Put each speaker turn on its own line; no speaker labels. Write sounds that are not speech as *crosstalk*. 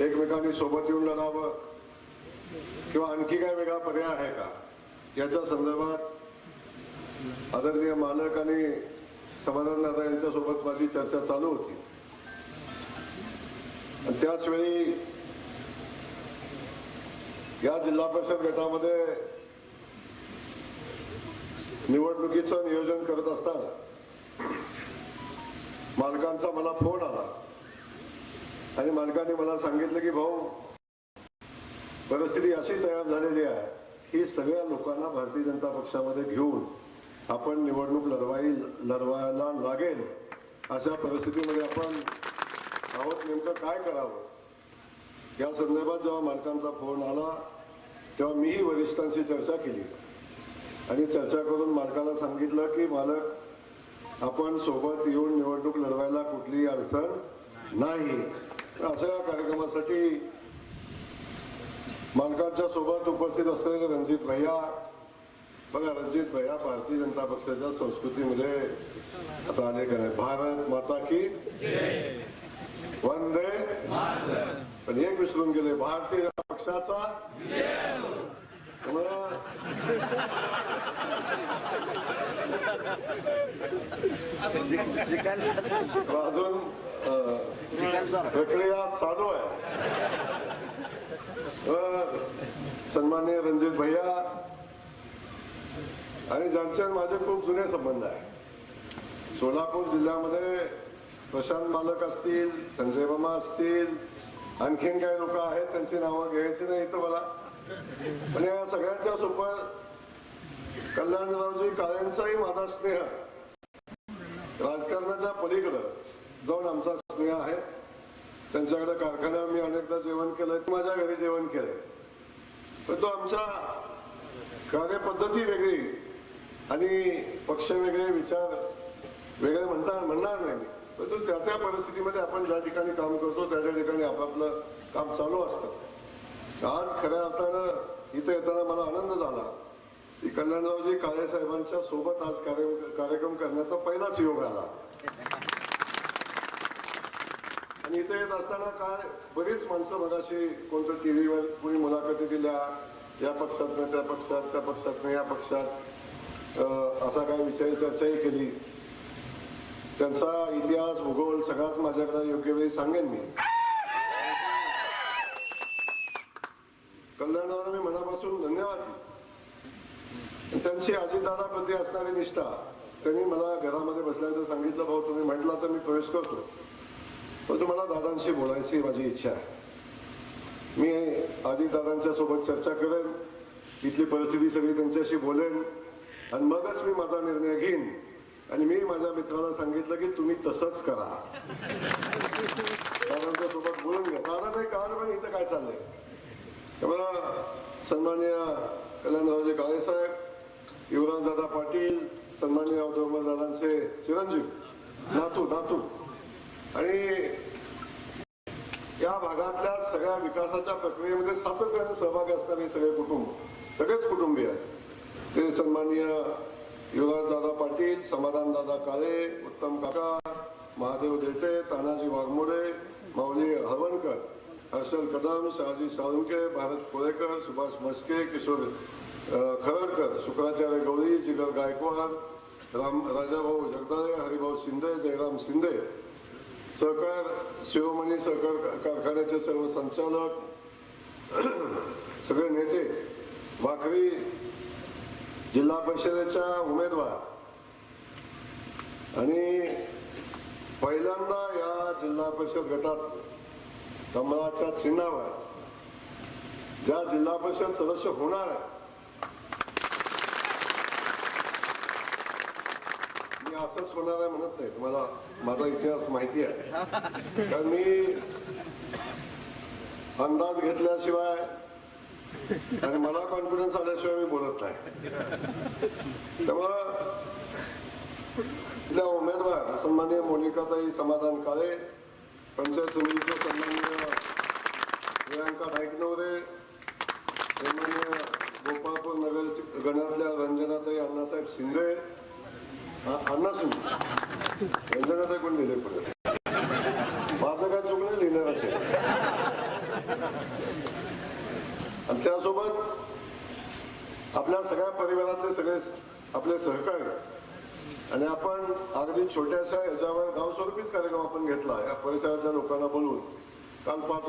एकमेकांनी सोबत येऊन लढावं किंवा आणखी काय वेगळा पर्याय आहे का? याच्या संदर्भात आदरणीय मालक आणि समाधान दादा यांच्यासोबत माझी चर्चा चालू होती. त्याच वेळी या जिल्हा परिषद गटामध्ये निवडणुकीचं नियोजन करत असताना मालकांचा मला फोन आला. आणि मालकाने मला सांगितलं की भाऊ परिस्थिती अशी तयार झालेली आहे की सगळ्या लोकांना भारतीय जनता पक्षामध्ये घेऊन आपण निवडणूक लढवाई लढवायला लागेल अशा परिस्थितीमध्ये आपण आहोत. नेमकं काय करावं? या संदर्भात जेव्हा मालकांचा फोन आला तेव्हा मीही वरिष्ठांशी चर्चा केली. आणि चर्चा करून मालकाला सांगितलं की मालक आपण सोबत येऊन निवडणूक लढवायला कुठलीही अडचण नाही. अशा या कार्यक्रमासाठी मालकांच्या सोबत उपस्थित असलेले रणजित भैया बघा रणजित भैया भारतीय जनता पक्षाच्या संस्कृतीमध्ये आता आले का नाही भारत माता की वंदे पण एक विसरून गेले भारतीय जनता पक्षाचा *laughs* अजून प्रक्रिया चालू आहे. तर सन्माननीय रणजित भैया आणि ज्यांचे माझे खूप जुने संबंध आहे. सोलापूर जिल्ह्यामध्ये प्रशांत मालक असतील संजय मामा असतील आणखीन काही लोक आहेत त्यांची नावं घ्यायची नाही तर मला. पण या सगळ्यांच्या सोबत कल्याणरावजी काळेंचाही माझा स्नेह. राजकारणाच्या पलीकडं जाऊन आमचा स्नेह आहे. त्यांच्याकडे कारखान्यावर मी अनेकदा जेवण केलंय. माझ्या घरी जेवण केलंय. पण तो आमच्या कार्यपद्धती वेगळी आणि पक्ष वेगळे विचार वेगळे म्हणता म्हणणार नाही मी. परंतु त्या त्या परिस्थितीमध्ये आपण ज्या ठिकाणी काम करतो त्या त्या ठिकाणी आपापलं काम चालू असतं. आज खऱ्या अर्थानं इथं येताना मला आनंद झाला की कल्याणरावजी काळे साहेबांच्या सोबत आज कार्य कार्यक्रम करण्याचा पहिलाच योग आला. आणि इथे येत असताना काय बरीच माणसं मगाशी कोणतं टीव्हीवर कोणी मुलाखती दिल्या या पक्षातनं त्या पक्षात त्या पक्षातनं या पक्षात. असा काय विचार चर्चाही केली. त्यांचा इतिहास भूगोल सगळाच माझ्याकडे योग्य वेळी सांगेन मी. कल्याणावर मी मनापासून धन्यवाद त्यांची आणि त्यांची असणारी निष्ठा त्यांनी मला घरामध्ये बसल्याचं सांगितलं भाऊ तुम्ही म्हटला तर मी प्रवेश करतो. म्हणजे पण तुम्हाला दादांशी बोलायची माझी इच्छा आहे. मी अजितदादांच्या सोबत चर्चा करेन इथली परिस्थिती सगळी त्यांच्याशी बोलेन आणि मगच मी माझा निर्णय घेईन. आणि मी माझ्या मित्राला सांगितलं की तुम्ही तसंच करा. दादांच्या सोबत बोलून घ्या. दादा नाही कळालं पण इथं काय चाललंय? त्यामुळं सन्मान्य कल्याणरावजी काळेसाहेब युवराजदादा पाटील सन्मान्य दादांचे चिरंजीव. नातू नातू. आणि या भागातल्या सगळ्या विकासाच्या प्रक्रियेमध्ये सातत्याने सहभागी असणारे सगळे कुटुंब सगळेच कुटुंबीय ते सन्माननीय युवराजदादा पाटील समाधानदादा काळे उत्तम काका महादेव देते तानाजी वाघमोडे माऊली हरवणकर हर्षल कदम शहाजी साळुंके भारत कोळेकर सुभाष मस्के किशोर खरडकर शुक्राचार्य गौरी जिगर गायकवाड राम राजाभाऊ जगदाळे हरिभाऊ शिंदे जयराम शिंदे सहकार शिरोमणी सहकार कारखान्याचे सर्व संचालक *clears throat* सगळे नेते वाखरी जिल्हा परिषदेच्या उमेदवार. आणि पहिल्यांदा या जिल्हा परिषद गटात कमळाच्या चिन्हावर ज्या जिल्हा परिषद सदस्य होणार आहे असंच होणार आहे म्हणत नाही. तुम्हाला माझा इतिहास माहिती आहे. कारण मी अंदाज घेतल्याशिवाय आणि मला कॉन्फिडन्स आल्याशिवाय मी बोलत नाही. त्यामुळं त्या उमेदवार सन्माननीय मोनिकाताई समाधान काळे पंचायत समितीचे सन्माननीय प्रियांका नाईकनवरे सन्माननीय गोपाळपूर नगर गणातल्या रंजनाताई अण्णासाहेब शिंदे अन्नास अण्णा शिंदे कोण लिहिले पडत माझं काय चुकलं? लिहिणारच आणि त्यासोबत आपल्या सगळ्या परिवारातले सगळे आपले सहकार्य आणि आपण अगदी छोट्याशा याच्यावर गावस्वरूपीच कार्यक्रम आपण घेतला. या परिसरातल्या लोकांना बोलून काल पाच